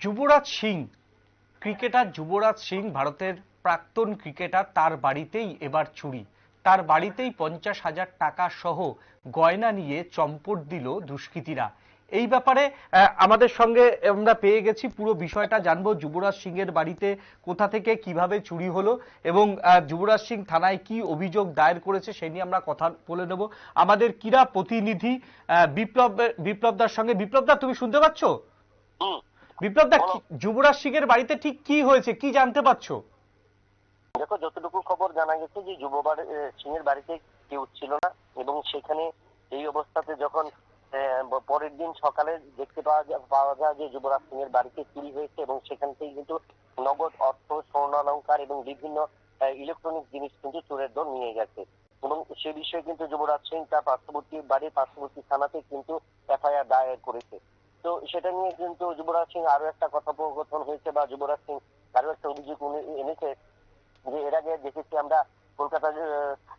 যুবরাজ Singh, cricketer Yuvraj Singh, ভারতের প্রাক্তন cricketer, তার বাড়িতেই এবার চুরি। তার বাড়িতেই পঞ্চাশ হাজার টাকা সহ গয়না নিয়ে চম্পট দিল দুষ্কৃতীরা। এই ব্যাপারে আমাদের সঙ্গে আমরা পেয়ে গেছি পুরো বিষয়টা, জানব যুবরাজ সিং এর বাড়িতে কোথা থেকে কীভাবে চুরি হলো এবং যুবরাজ সিং থানায় কি অভিযোগ দায়ের করেছে সেই নিয়ে আমরা কথা বলে নেব। আমাদের ক্রীড়া প্রতিনিধি বিপ্লব, বিপ্লবদার সঙ্গে। বিপ্লবদা, তুমি শুনতে পাচ্ছ? বিপ্লব দা যুবরাজ সিং এর বাড়িতে ঠিক কি হয়েছে? কি জানতে পারছ? দেখো যতটুকু খবর জানা গেছে যে যুববার সিং এর বাড়িতে কেউ ছিল না এবং সেখানে এই অবস্থাতে যখন পরের দিন সকালে দেখতে পাওয়া পাওয়া যায় যে যুবরাজ সিং এর বাড়িতে চুরি হয়েছে এবং সেখান থেকে কিন্তু নগদ অর্থ স্বর্ণালঙ্কার এবং বিভিন্ন ইলেকট্রনিক জিনিস কিন্তু চোরের দল নিয়ে গেছে। এবং সে বিষয়ে কিন্তু যুবরাজ সিং তার পার্শ্ববর্তী বাড়ির পার্শ্ববর্তী থানাতে কিন্তু এফআইআর দায়ের করেছে। তো সেটা নিয়ে কিন্তু যুবরাজ সিং আরও একটা কথোপকথন হয়েছে বা যুবরাজ সিং আরও একটা অভিযোগ উনি- এনেছে যে এর আগে দেখেছি আমরা কলকাতার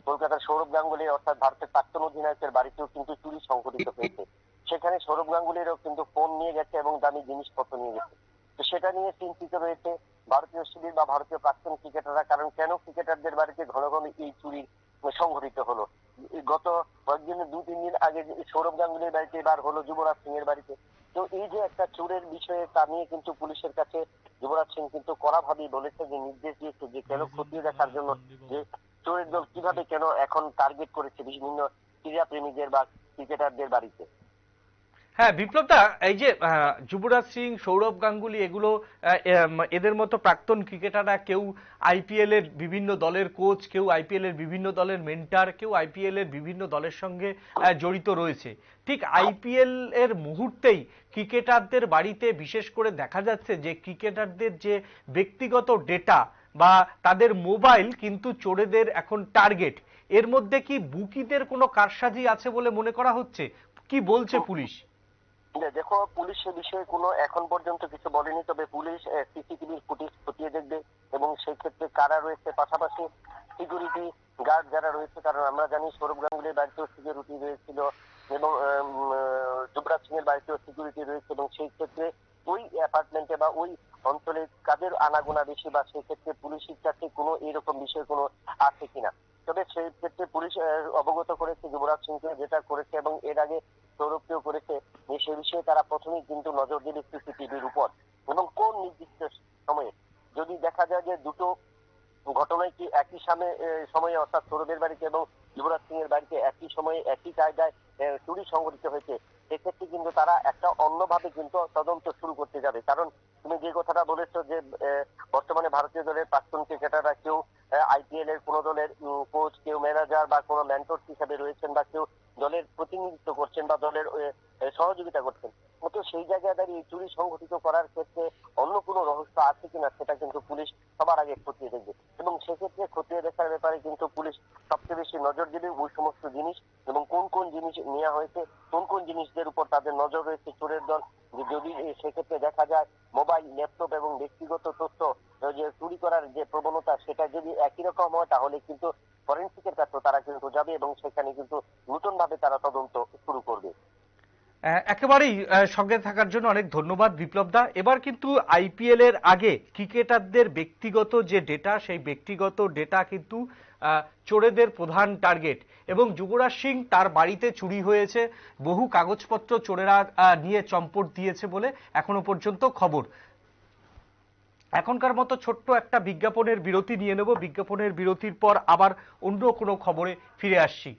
কলকাতার সৌরভ গাঙ্গুলি অর্থাৎ ভারতের প্রাক্তন অধিনায়কের বাড়িতেও কিন্তু চুরি সংঘটিত হয়েছে। সেখানে সৌরভ গাঙ্গুলিরও কিন্তু ফোন নিয়ে গেছে এবং দামি জিনিসপত্র নিয়ে গেছে। তো সেটা নিয়ে চিন্তিত রয়েছে ভারতীয় শিবির বা ভারতীয় প্রাক্তন ক্রিকেটাররা, কারণ কেন ক্রিকেটারদের বাড়িতে ঘন ঘন এই চুরি সংঘটিত হলো? গত কয়েকদিন দু তিন দিন আগে সৌরভ গাঙ্গুলির বাড়িতে এবার হলো যুবরাজ সিং এর বাড়িতে। তো এই যে একটা চোরের বিষয়ে তা নিয়ে কিন্তু পুলিশের কাছে যুবরাজ সিং কিন্তু কড়াভাবেই বলেছে যে নির্দেশ দিয়েছে যে কেন খতিয়ে দেখার জন্য যে চোরের দল কীভাবে কেন এখন টার্গেট করেছে বিভিন্ন ক্রীড়া প্রেমীদের বা ক্রিকেটারদের বাড়িতে। হ্যাঁ বিপ্লবদা এই যে যুবরাজ সিং সৌরভ গাঙ্গুলি এগুলো এদের মতো প্রাক্তন ক্রিকেটাররা কেউ আইপিএল এর বিভিন্ন দলের কোচ কেউ আইপিএল এর বিভিন্ন দলের মেন্টার কেউ আইপিএল এর বিভিন্ন দলের সঙ্গে জড়িত রয়েছে। ঠিক আইপিএল এর মুহূর্তেই ক্রিকেটারদের বাড়িতে বিশেষ করে দেখা যাচ্ছে যে ক্রিকেটারদের যে ব্যক্তিগত ডেটা বা তাদের মোবাইল কিন্তু চোরেদের এখন টার্গেট এর মধ্যে কি বুকিদের কোনো কারসাজি আছে বলে মনে করা হচ্ছে? কি বলছে পুলিশ? দেখো পুলিশ বিষয়ে কোনো এখন পর্যন্ত কিছু বলেনি, তবে পুলিশ সিসিটিভির ফুটেজ খতিয়ে দেখবে এবং সেই ক্ষেত্রে কারা রয়েছে? পাশাপাশি সিকিউরিটি গার্ড যারা রয়েছে, কারণ আমরা জানি সৌরভ গাঙ্গুলির বাড়িতেও সিকিউরিটি রয়েছিল এবং যুবরাজ সিং এর বাড়িতেও সিকিউরিটি রয়েছে এবং সেই ক্ষেত্রে ওই অ্যাপার্টমেন্টে বা ওই অঞ্চলে কাদের আনাগোনা বেশি বা সেই ক্ষেত্রে পুলিশের কাছে কোনো এরকম বিষয় কোনো আছে কিনা? তবে সেই ক্ষেত্রে পুলিশ অবগত করেছে যুবরাজ সিংকে যেটা করেছে এবং এর আগে সৌরভকেও করেছে। যে সে বিষয়ে তারা প্রথমেই কিন্তু নজর দেবে সিসিটিভির উপর। এবং কোন নির্দিষ্ট সময়ে? যদি দেখা যায় যে দুটো ঘটনায় কি একই সামে সময়ে অর্থাৎ সৌরভের বাড়িতে এবং যুবরাজ সিং এর বাড়িতে একই সময়ে, একই জায়গায় চুরি সংঘটিত হয়েছে, সেক্ষেত্রে কিন্তু তারা একটা অন্যভাবে কিন্তু তদন্ত শুরু করতে যাবে। কারণ তুমি যে কথাটা বলেছ যে বর্তমানে ভারতীয় দলের প্রাক্তন ক্রিকেটাররা কেউ আইপিএল এর কোনো দলের কোচ কেউ ম্যানেজার বা কোনো ম্যান্টর হিসেবে রয়েছেন বা কেউ দলের প্রতিনিধিত্ব করছেন বা দলের সহযোগিতা করছেন। তো সেই জায়গায় দাঁড়িয়ে চুরি সংঘটিত করার ক্ষেত্রে অন্য কোনো রহস্য আছে কিনা সেটা কিন্তু পুলিশ সবার আগে খতিয়ে দেখবে। এবং সেক্ষেত্রে খতিয়ে দেখার ব্যাপারে কিন্তু পুলিশ সবচেয়ে বেশি নজর দেবে ওই সমস্ত জিনিস এবং কোন কোন জিনিস নেওয়া হয়েছে, কোন কোন জিনিসদের উপর তাদের নজর রয়েছে চোরের দল। যদি সেক্ষেত্রে দেখা যায় মোবাইল, ল্যাপটপ এবং ব্যক্তিগত তথ্য, যে চুরি করার যে প্রবণতা সেটা যদি একই রকম হয় তাহলে কিন্তু ফরেন্সিকের কাছে তারা কিন্তু যাবে এবং সেখানে কিন্তু নতুন ভাবে তারা তদন্ত শুরু করবে। একেবারেই সঙ্গে থাকার জন্য অনেক ধন্যবাদ বিপ্লব দা। এবার কিন্তু আইপিএল এর আগে ক্রিকেটারদের ব্যক্তিগত যে ডেটা সেই ব্যক্তিগত ডেটা কিন্তু চোরেদের প্রধান টার্গেট এবং যুবরাজ সিং তার বাড়িতে চুরি হয়েছে। বহু কাগজপত্র চোরেরা নিয়ে চম্পট দিয়েছে বলে এখনও পর্যন্ত খবর। এখনকার মতো ছোট্ট একটা বিজ্ঞাপনের বিরতি নিয়ে নেব। বিজ্ঞাপনের বিরতির পর আবার অন্য কোনো খবরে ফিরে আসছি।